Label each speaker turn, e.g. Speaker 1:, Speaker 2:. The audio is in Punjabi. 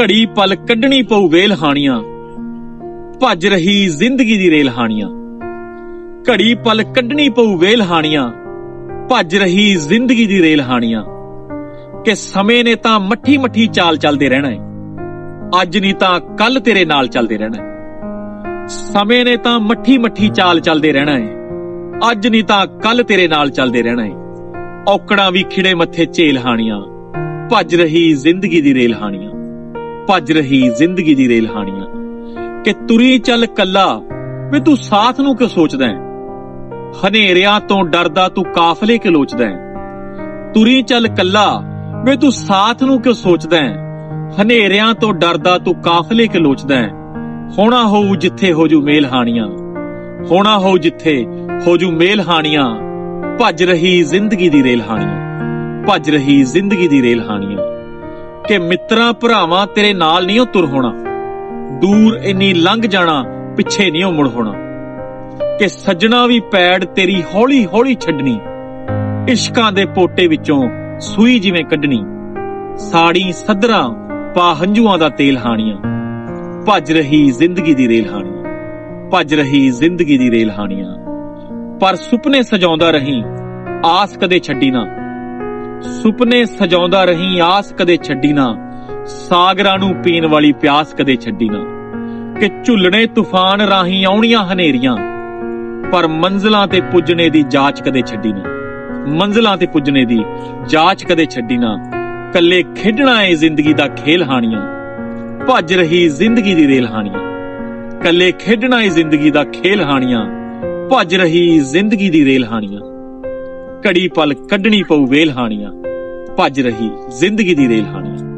Speaker 1: ਘੜੀ ਪਲ ਕੱਢਣੀ ਪਊ ਵੇਲ ਹਾਣੀਆਂ, ਭੱਜ ਰਹੀ ਜ਼ਿੰਦਗੀ ਦੀ ਰੇਲ ਹਾਣੀਆਂ। ਘੜੀ ਪਲ ਕੱਢਣੀ ਪਊ ਵੇਲ ਹਾਣੀਆਂ, ਭੱਜ ਰਹੀ ਜ਼ਿੰਦਗੀ ਦੀ ਰੇਲ ਹਾਣੀਆਂ। ਕਿ ਸਮੇਂ ਨੇ ਤਾਂ ਮੱਠੀ ਮੱਠੀ ਚਾਲ ਚੱਲਦੇ ਰਹਿਣਾ ਹੈ ਅੱਜ ਨਹੀਂ ਤਾਂ ਕੱਲ ਤੇਰੇ ਨਾਲ ਚੱਲਦੇ ਰਹਿਣਾ ਹੈ ਸਮੇਂ ਨੇ ਤਾਂ ਮੱਠੀ ਮੱਠੀ ਚਾਲ ਚੱਲਦੇ ਰਹਿਣਾ ਹੈ ਅੱਜ ਨਹੀਂ ਤਾਂ ਕੱਲ ਤੇਰੇ ਨਾਲ ਚੱਲਦੇ ਰਹਿਣਾ ਹੈ ਔਕੜਾਂ ਵੀ ਖਿੜੇ ਮੱਥੇ ਝੇਲ ਹਾਣੀਆਂ, ਭੱਜ ਰਹੀ ਜ਼ਿੰਦਗੀ ਦੀ ਰੇਲ ਹਾਣੀਆਂ। ਭੱਜ ਰਹੀ ਜ਼ਿੰਦਗੀ ਦੀ ਰੇਲ ਹਾਣੀਆਂ ਕਿ ਤੁਰੀ ਚੱਲ ਕੱਲਾ, ਵੇ ਤੂੰ ਸਾਥ ਨੂੰ ਕਿਉਂ ਸੋਚਦਾ ਹੈ? ਹਨੇਰਿਆਂ ਤੋਂ ਡਰਦਾ ਤੂੰ ਕਾਫਲੇ ਕਿ ਲੋਚਦਾ ਹੈ? ਤੁਰੀ ਚੱਲ ਕੱਲਾ, ਵੇ ਤੂੰ ਸਾਥ ਨੂੰ ਕਿਉਂ ਸੋਚਦਾ ਹੈ? ਹਨੇਰਿਆਂ ਤੋਂ ਡਰਦਾ ਤੂੰ ਕਾਫਲੇ ਕਿ ਲੋਚਦਾ ਹੈ? ਹੋਣਾ ਹੋਊ ਜਿੱਥੇ ਹੋ ਜੂ ਮੇਲ ਹਾਣੀਆਂ ਹੋਣਾ ਹੋਊ ਜਿੱਥੇ ਹੋ ਜੂ ਮੇਲ ਹਾਣੀਆਂ ਭੱਜ ਰਹੀ ਜ਼ਿੰਦਗੀ ਦੀ ਰੇਲ ਹਾਣੀਆਂ ਭੱਜ ਰਹੀ ਜ਼ਿੰਦਗੀ ਦੀ ਰੇਲ ਹਾਣੀਆਂ ਕਿ ਮਿੱਤਰਾਂ ਭਰਾਵਾਂ ਤੇਰੇ ਨਾਲ ਨਹੀਂ ਉਹ ਤੁਰ ਹੋਣਾ। ਦੂਰ ਇੰਨੀ ਲੰਘ ਜਾਣਾ, ਪਿੱਛੇ ਨਹੀਂ ਮੁੜ ਹੋਣਾ। ਕਿ ਸੱਜਣਾ ਵੀ ਪੈੜ ਤੇਰੀ ਹੌਲੀ ਹੌਲੀ ਛੱਡਣੀ। ਇਸ਼ਕਾਂ ਦੇ ਪੋਟੇ ਵਿੱਚੋਂ ਸੂਈ ਜਿਵੇਂ ਕੱਢਣੀ। ਸਾੜੀ ਸਦਰਾਂ ਪਾ ਹੰਝੂਆਂ ਦਾ ਤੇਲ ਹਾਣੀਆਂ। ਭੱਜ ਰਹੀ ਜ਼ਿੰਦਗੀ ਦੀ ਰੇਲ ਹਾਣੀਆਂ। ਭੱਜ ਰਹੀ ਜ਼ਿੰਦਗੀ ਦੀ ਰੇਲ ਹਾਣੀਆਂ। ਪਰ ਸੁਪਨੇ ਸਜਾਉਂਦਾ ਰਹੀ, ਆਸ ਕਦੇ ਛੱਡੀ ਨਾ। ਸੁਪਨੇ ਸਜਾਉਂਦਾ ਰਹੀ ਆਸ ਕਦੇ ਛੱਡੀ ਨਾ, ਸਾਗਰਾਂ ਨੂੰ ਪੀਣ ਵਾਲੀ ਪਿਆਸ ਕਦੇ ਛੱਡੀ ਨਾ, ਕਿ ਝੁੱਲਣੇ ਤੂਫਾਨ ਰਾਹੀਂ ਆਉਣੀਆਂ ਹਨੇਰੀਆਂ, ਪਰ ਮੰਜ਼ਲਾਂ ਤੇ ਪੁੱਜਣੇ ਦੀ ਜਾਂਚ ਕਦੇ ਛੱਡੀ ਨਾ, ਮੰਜ਼ਲਾਂ ਤੇ ਪੁੱਜਣੇ ਦੀ ਜਾਂਚ ਕਦੇ ਛੱਡੀ ਨਾ, ਕੱਲੇ ਖੇਡਣਾ ਏ ਜ਼ਿੰਦਗੀ ਦਾ ਖੇਲ ਹਾਣੀਆਂ, ਭੱਜ ਰਹੀ ਜ਼ਿੰਦਗੀ ਦੀ ਰੇਲ ਹਾਣੀਆਂ, ਕੱਲੇ ਖੇਡਣਾ ਏ ਜ਼ਿੰਦਗੀ ਦਾ ਖੇਲ ਹਾਣੀਆਂ, ਭੱਜ ਰਹੀ ਜ਼ਿੰਦਗੀ ਦੀ ਰੇਲ ਹਾਣੀਆਂ। ਘੜੀ ਪਲ ਕੱਢਣੀ ਪਊ ਵੇਲ ਹਾਣੀਆਂ ਭੱਜ ਰਹੀ ਜ਼ਿੰਦਗੀ ਦੀ ਰੇਲ ਹਾਣੀਆਂ